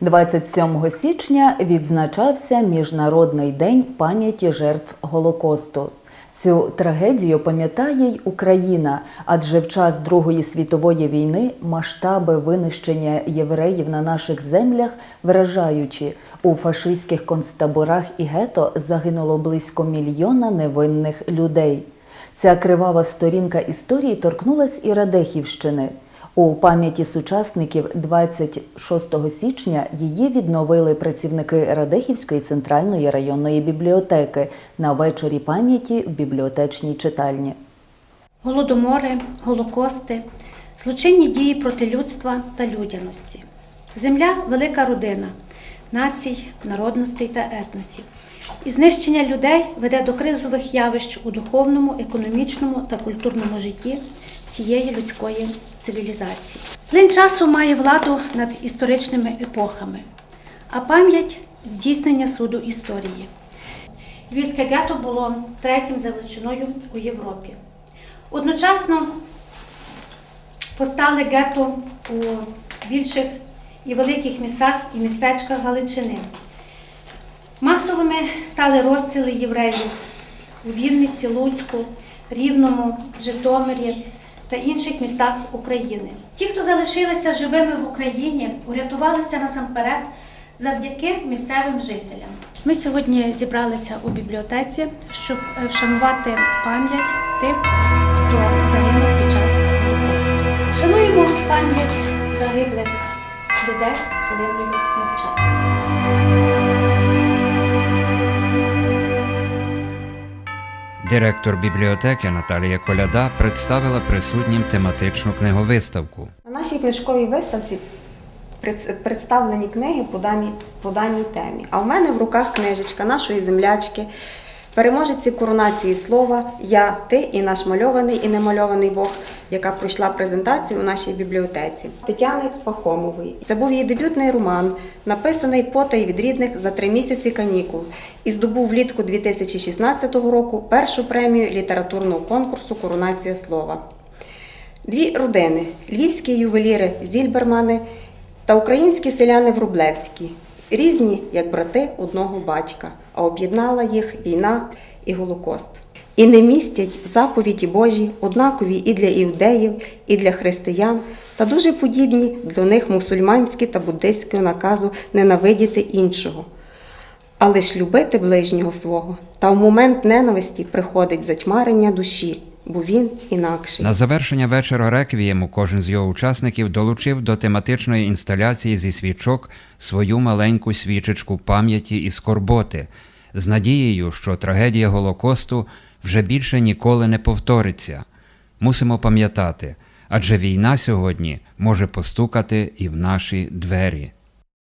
27 січня відзначався Міжнародний день пам'яті жертв Голокосту. Цю трагедію пам'ятає й Україна, адже в час Другої світової війни масштаби винищення євреїв на наших землях вражаючі. У фашистських концтаборах і гето загинуло близько мільйона невинних людей. Ця кривава сторінка історії торкнулась і Радехівщини. У пам'яті сучасників 26 січня її відновили працівники Радехівської центральної районної бібліотеки на вечорі пам'яті в бібліотечній читальні. голодомори, голокости, злочинні дії проти людства та людяності. Земля велика родина націй, народностей та етносів. І знищення людей веде до кризових явищ у духовному, економічному та культурному житті всієї людської цивілізації. Плин часу має владу над історичними епохами, а пам'ять здійснення суду історії. Львівське гетто було третім за величиною у Європі. Одночасно постали гетто у більших і великих містах і містечках Галичини. Масовими стали розстріли євреїв у Вінниці, Луцьку, Рівному, Житомирі та інших містах України. Ті, хто залишилися живими в Україні, урятувалися насамперед завдяки місцевим жителям. Ми сьогодні зібралися у бібліотеці, щоб е, вшанувати пам'ять тих, хто загинув під час Голокосту. Шануємо пам'ять загиблих людей хвилиною мовчання. Директор бібліотеки Наталія Коляда представила присутнім тематичну книговиставку. На нашій книжковій виставці пред- представлені книги по даній, по даній темі. А в мене в руках книжечка нашої землячки, переможеці коронації слова Я, ти і наш мальований і немальований Бог, яка пройшла презентацію у нашій бібліотеці Тетяни Пахомової. Це був її дебютний роман, написаний потай від рідних за три місяці канікул, і здобув влітку 2016 року першу премію літературного конкурсу Коронація слова. Дві родини львівські ювеліри Зільбермани та українські селяни Врублевські, різні як брати одного батька, а об'єднала їх війна і Голокост. І не містять заповіді Божі, однакові і для іудеїв, і для християн, та дуже подібні до них мусульманські та буддийського наказу ненавидіти іншого. Але ж любити ближнього свого, та в момент ненависті приходить затьмарення душі, бо він інакший. На завершення вечора реквієму кожен з його учасників долучив до тематичної інсталяції зі свічок свою маленьку свічечку пам'яті і скорботи, з надією, що трагедія Голокосту вже більше ніколи не повториться. Мусимо пам'ятати, адже війна сьогодні може постукати і в наші двері.